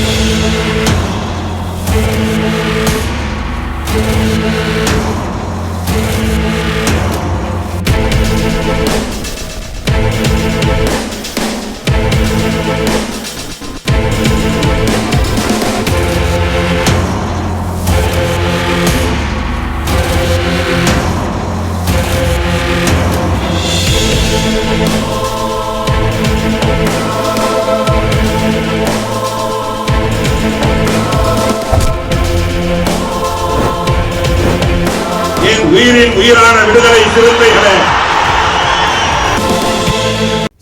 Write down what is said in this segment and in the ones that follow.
என்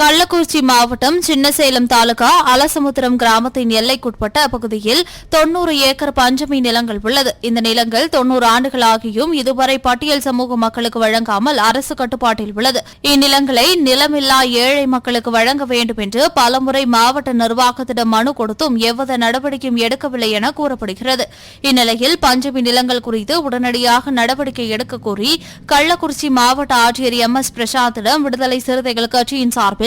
கள்ளக்குறிச்சி மாவட்டம் சின்னசேலம் தாலுகா அலசமுத்திரம் கிராமத்தின் எல்லைக்குட்பட்ட பகுதியில் தொன்னூறு ஏக்கர் பஞ்சமி நிலங்கள் உள்ளது. இந்த நிலங்கள் தொன்னூறு ஆண்டுகளாகியும் இதுவரை பட்டியல் சமூக மக்களுக்கு வழங்காமல் அரசு கட்டுப்பாட்டில் உள்ளது. இந்நிலங்களை நிலமில்லா ஏழை மக்களுக்கு வழங்க வேண்டும் என்று பலமுறை மாவட்ட நிர்வாகத்திடம் மனு கொடுத்தும் எவ்வித நடவடிக்கையும் எடுக்கவில்லை என கூறப்படுகிறது. இந்நிலையில் பஞ்சமி நிலங்கள் குறித்து உடனடியாக நடவடிக்கை எடுக்க கோரி கள்ளக்குறிச்சி மாவட்ட ஆட்சியர் எம் எஸ் பிரசாத்திடம் விடுதலை சிறுத்தைகள் கட்சியின் சார்பில்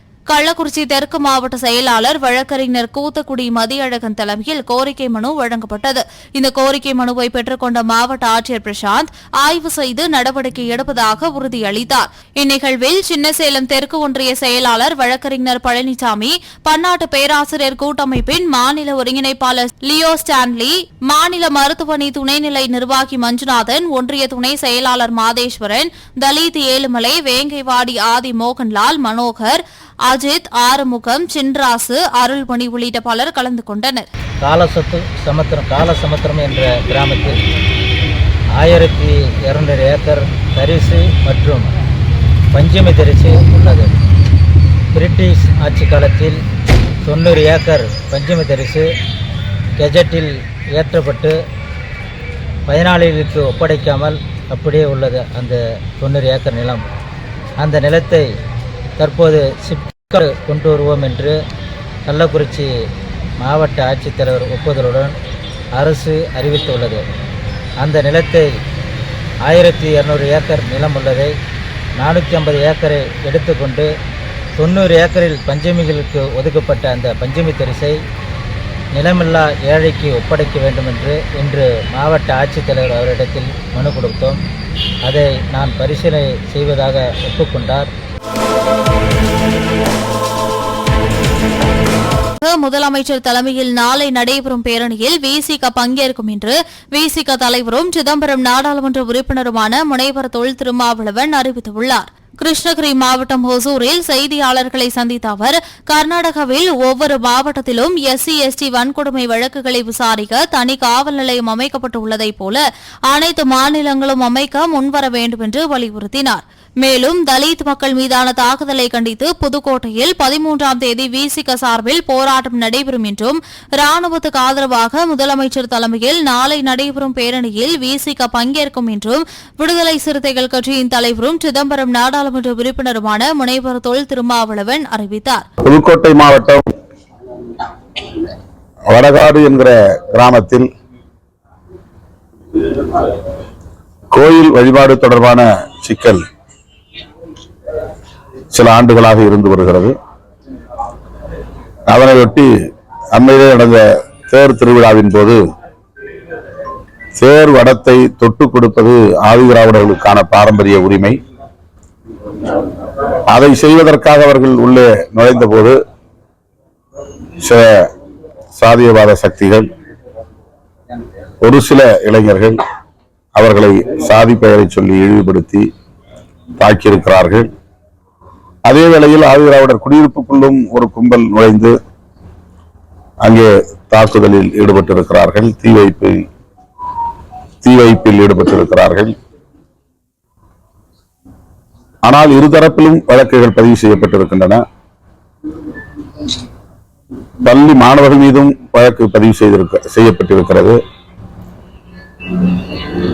கள்ளக்குறிச்சி தெற்கு மாவட்ட செயலாளர் வழக்கறிஞர் கூத்தக்குடி மதியழகன் தலைமையில் கோரிக்கை மனு வழங்கப்பட்டது. இந்த கோரிக்கை மனுவை பெற்றுக்கொண்ட மாவட்ட ஆட்சியர் பிரசாந்த் ஆய்வு செய்து நடவடிக்கை எடுப்பதாக உறுதியளித்தார். இந்நிகழ்வில் சின்னசேலம் தெற்கு ஒன்றிய செயலாளர் வழக்கறிஞர் பழனிசாமி பன்னாட்டு பேராசிரியர் கூட்டமைப்பின் மாநில ஒருங்கிணைப்பாளர் லியோ ஸ்டான்லி மாநில மருத்துவமனை துணைநிலை நிர்வாகி மஞ்சுநாதன் ஒன்றிய துணை செயலாளர் மாதேஸ்வரன் தலித் ஏழுமலை வேங்கைவாடி ஆதி மோகன்லால் மனோகர் அஜித் ஆறுமுகம் சின்ராசு அருள்மணி உள்ளிட்ட பலர் கலந்து கொண்டனர். காலசத்து சமுத்திரம் காலசமுத்திரம் என்ற கிராமத்தில் ஆயிரத்தி இரநூறு ஏக்கர் தரிசு மற்றும் பஞ்சமி தரிசு உள்ளது. பிரிட்டிஷ் ஆட்சி காலத்தில் தொண்ணூறு ஏக்கர் பஞ்சமி தரிசு கெஜெட்டில் ஏற்றப்பட்டு பயனாளிகளுக்கு ஒப்படைக்காமல் அப்படியே உள்ளது அந்த தொண்ணூறு ஏக்கர் நிலம். அந்த நிலத்தை தற்போது சிப்ட் கொண்டு வருவோம் என்று கள்ளக்குறிச்சி மாவட்ட ஆட்சித்தலைவர் ஒப்புதலுடன் அரசு அறிவித்துள்ளது. அந்த நிலத்தை ஆயிரத்தி இரநூறு ஏக்கர் நிலம் உள்ளதை நானூற்றி ஐம்பது ஏக்கரை எடுத்துக்கொண்டு தொண்ணூறு ஏக்கரில் பஞ்சமிகளுக்கு ஒதுக்கப்பட்ட அந்த பஞ்சமி தரிசை நிலமில்லா ஏழைக்கு ஒப்படைக்க வேண்டும் என்று இன்று மாவட்ட ஆட்சித்தலைவர் அவரிடத்தில் மனு கொடுத்தோம். அதை நான் பரிசீலனை செய்வதாக ஒப்புக்கொண்டார். முதலமைச்சர் தலைமையில் நாளை நடைபெறும் பேரணியில் விசிக பங்கேற்கும் என்று விசிக தலைவரும் சிதம்பரம் நாடாளுமன்ற உறுப்பினருமான முனைவர் தொல் திருமாவளவன் அறிவித்துள்ளார். கிருஷ்ணகிரி மாவட்டம் ஒசூரில் செய்தியாளர்களை சந்தித்த அவர் கர்நாடகாவில் ஒவ்வொரு மாவட்டத்திலும் எஸ்சி எஸ்டி வன்கொடுமை வழக்குகளை விசாரிக்க தனி காவல் நிலையம் அமைக்கப்பட்டுள்ளதைப் போல அனைத்து மாநிலங்களும் அமைக்க முன்வர வேண்டும் என்று வலியுறுத்தினார். மேலும் தலித் மக்கள் மீதான தாக்குதலை கண்டித்து புதுக்கோட்டையில் பதிமூன்றாம் தேதி விசிக சார்பில் போராட்டம் நடைபெறும் என்றும் ராணுவத்துக்கு ஆதரவாக முதலமைச்சர் தலைமையில் நாளை நடைபெறும் பேரணியில் விசிக பங்கேற்கும் என்றும் விடுதலை சிறுத்தைகள் கட்சியின் தலைவரும் சிதம்பரம் நாடாளுமன்ற உறுப்பினருமான முனைவர் தொல் திருமாவளவன் அறிவித்தார். புதுக்கோட்டை மாவட்டம் வடகாடு என்கிற கிராமத்தில் கோயில் வழிபாடு தொடர்பான சிக்கல் சில ஆண்டுகளாக இருந்து வருகிறது. அதனையொட்டி அண்மையிலே நடந்த தேர் திருவிழாவின் போது தேர் வடத்தை தொட்டு கொடுப்பது ஆதிதிராவிடர்களுக்கான பாரம்பரிய உரிமை. அதை செய்வதற்காக அவர்கள் உள்ளே நுழைந்த போது சில சாதியவாத சக்திகள் ஒரு சில இளைஞர்கள் அவர்களை சாதி பெயரை சொல்லி இழிவுபடுத்தி தாக்கியிருக்கிறார்கள். அதே வேளையில் ஆதிதிராவிடர் குடியிருப்புக்குள்ளும் ஒரு கும்பல் நுழைந்து அங்கே தாக்குதலில் ஈடுபட்டிருக்கிறார்கள். தீ வைப்பு தீ வைப்பில் ஈடுபட்டிருக்கிறார்கள். ஆனால் இருதரப்பிலும் வழக்குகள் பதிவு செய்யப்பட்டிருக்கின்றன. பள்ளி மாணவர்கள் மீதும் வழக்கு பதிவு செய்திருக்க செய்யப்பட்டிருக்கிறது.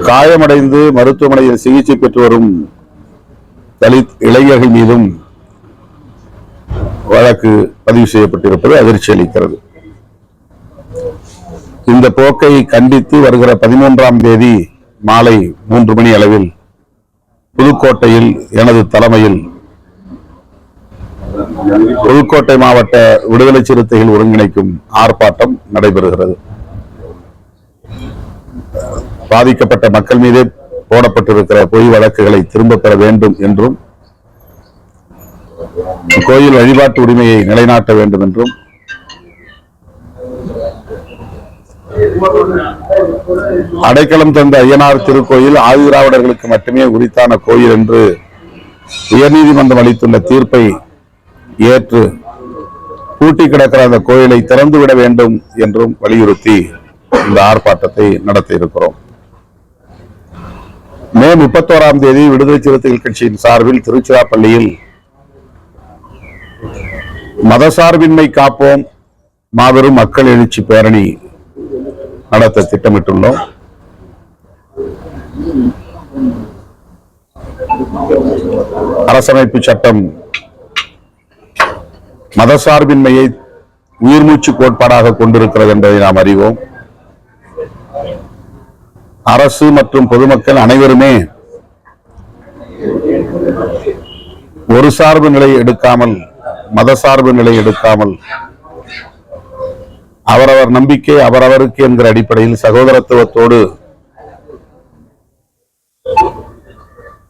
காயமடைந்து மருத்துவமனையில் சிகிச்சை பெற்று வரும் தலித் இளைஞர்கள் மீதும் வழக்கு பதிவு செய்யப்பட்டிருப்பது அதிர்ச்சி அளிக்கிறது. இந்த போக்கை கண்டித்து வருகிற பதிமூன்றாம் தேதி மாலை மூன்று மணி அளவில் புதுக்கோட்டையில் எனது தலைமையில் புதுக்கோட்டை மாவட்ட விடுதலை சிறுத்தைகள் ஒருங்கிணைக்கும் ஆர்ப்பாட்டம் நடைபெறுகிறது. பாதிக்கப்பட்ட மக்கள் மீதே போடப்பட்டிருக்கிற பொய் வழக்குகளை திரும்ப பெற வேண்டும் என்றும் கோயில் வழிபாட்டு உரிமையை நிலைநாட்ட வேண்டும் என்றும் அடைக்கலம் தந்த ஐயனார் திருக்கோயில் ஆதிதிராவிடர்களுக்கு மட்டுமே உரித்தான கோயில் என்று உயர்நீதிமன்றம் அளித்துள்ள தீர்ப்பை ஏற்று பூட்டி கிடக்கிற அந்த கோயிலை திறந்துவிட வேண்டும் என்றும் வலியுறுத்தி இந்த ஆர்ப்பாட்டத்தை நடத்த இருக்கிறோம் மே முப்பத்தோராம் தேதி விடுதலை சிறுத்தைகள் கட்சியின் சார்பில் திருச்சிராப்பள்ளியில் மதசார்பின்மை காப்போம். மாபெரும் மக்கள் எழுச்சி பேரணி நடத்த திட்டமிட்டுள்ளோம். அரசமைப்பு சட்டம் மதசார்பின்மையை உயிர்மூச்சு கோட்பாடாக கொண்டிருக்கிறது என்பதை நாம் அறிவோம். அரசு மற்றும் பொதுமக்கள் அனைவருமே ஒரு சார்பு நிலை எடுக்காமல் மதசார்பு நிலை எடுக்காமல் அவரவர் நம்பிக்கை அவரவருக்கு என்கிற அடிப்படையில் சகோதரத்துவத்தோடு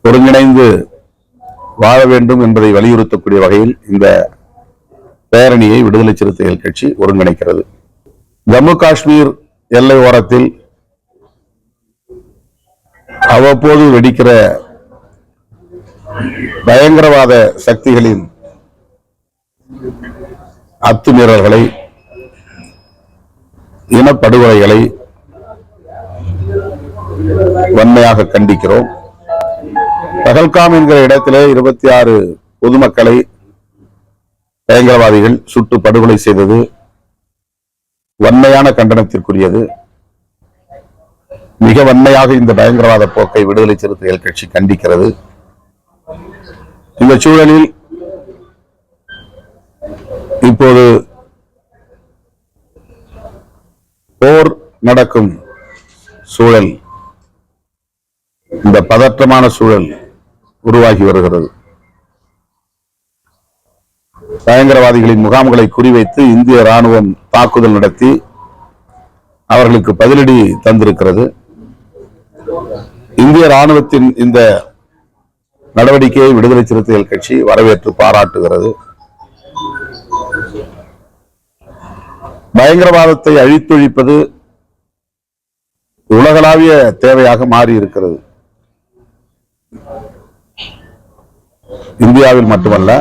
ஒருங்கிணைந்து வாழ வேண்டும் என்பதை வலியுறுத்தக்கூடிய வகையில் இந்த பேரணியை விடுதலை சிறுத்தைகள் கட்சி ஒருங்கிணைக்கிறது. ஜம்மு காஷ்மீர் எல்லை ஓரத்தில் அவ்வப்போது வெடிக்கிற பயங்கரவாத சக்திகளின் அத்துமீறல்களை இனப்படுகொலைகளை வன்மையாக கண்டிக்கிறோம். பகல்காம் என்கிற இடத்திலே இருபத்தி ஆறு பொதுமக்களை பயங்கரவாதிகள் சுட்டு படுகொலை செய்தது வன்மையான கண்டனத்திற்குரியது. மிக வன்மையாக இந்த பயங்கரவாத போக்கை விடுதலை சிறுத்தைகள் கட்சி கண்டிக்கிறது. இந்த சூழலில் இப்போது போர் நடக்கும் சூழல் இந்த பதற்றமான சூழல் உருவாகி வருகிறது. பயங்கரவாதிகளின் முகாம்களை குறிவைத்து இந்திய ராணுவம் தாக்குதல் நடத்தி அவர்களுக்கு பதிலடி தந்திருக்கிறது. இந்திய ராணுவத்தின் இந்த நடவடிக்கையை விடுதலை சிறுத்தைகள் கட்சி வரவேற்று பாராட்டுகிறது. பயங்கரவாதத்தை அழித்தொழிப்பது உலகளாவிய தேவையாக மாறி இருக்கிறது இந்தியாவில் மட்டுமல்ல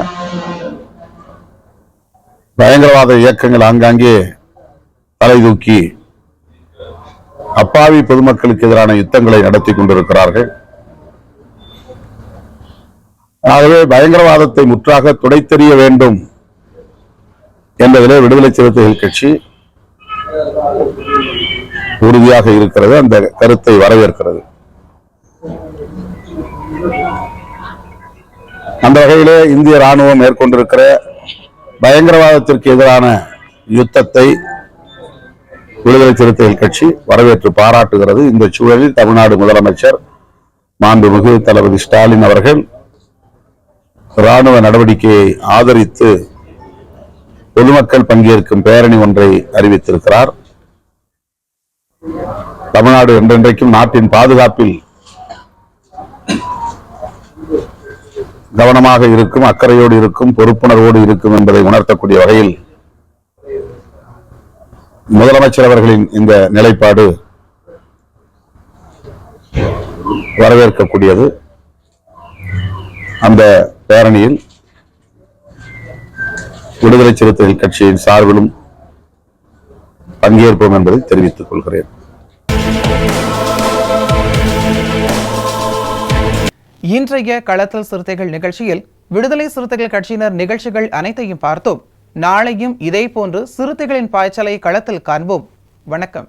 பயங்கரவாத இயக்கங்கள் ஆங்காங்கே தலை தூக்கி அப்பாவி பொதுமக்களுக்கு எதிரான யுத்தங்களை நடத்தி கொண்டிருக்கிறார்கள். ஆகவே பயங்கரவாதத்தை முற்றாக துடைத்தெறிய வேண்டும் என்பதில் விடுதலை சிறுத்தைகள் கட்சி உறுதியாக இருக்கிறது. அந்த கருத்தை வரவேற்கிறது. அந்த வகையிலே இந்திய ராணுவம் மேற்கொண்டிருக்கிற பயங்கரவாதத்திற்கு எதிரான யுத்தத்தை விடுதலை சிறுத்தைகள் கட்சி வரவேற்று பாராட்டுகிறது. இந்த சூழலில் தமிழ்நாடு முதலமைச்சர் மாண்புமிகு தளபதி ஸ்டாலின் அவர்கள் ராணுவ நடவடிக்கையை ஆதரித்து பொதுமக்கள் பங்கேற்கும் பேரணி ஒன்றை அறிவித்திருக்கிறார். தமிழ்நாடு என்றென்றைக்கும் நாட்டின் பாதுகாப்பில் கவனமாக இருக்கும் அக்கறையோடு இருக்கும் பொறுப்புணர்வோடு இருக்கும் என்பதை உணர்த்தக்கூடிய வகையில் முதலமைச்சர் அவர்களின் இந்த நிலைப்பாடு வரவேற்கக்கூடியது. அந்த பேரணியில் விடுதலை சிறுத்தைகள் கட்சியின் சார்பிலும் பங்கேற்போம் என்பதை தெரிவித்துக் கொள்கிறேன். இன்றைய களத்தல் சிறுத்தைகள் நிகழ்ச்சியில் விடுதலை சிறுத்தைகள் கட்சியினர் நிகழ்ச்சிகள் அனைத்தையும் பார்த்தோம். நாளையும் இதேபோன்று சிறுத்தைகளின் பாய்ச்சலை களத்தில் காண்போம். வணக்கம்.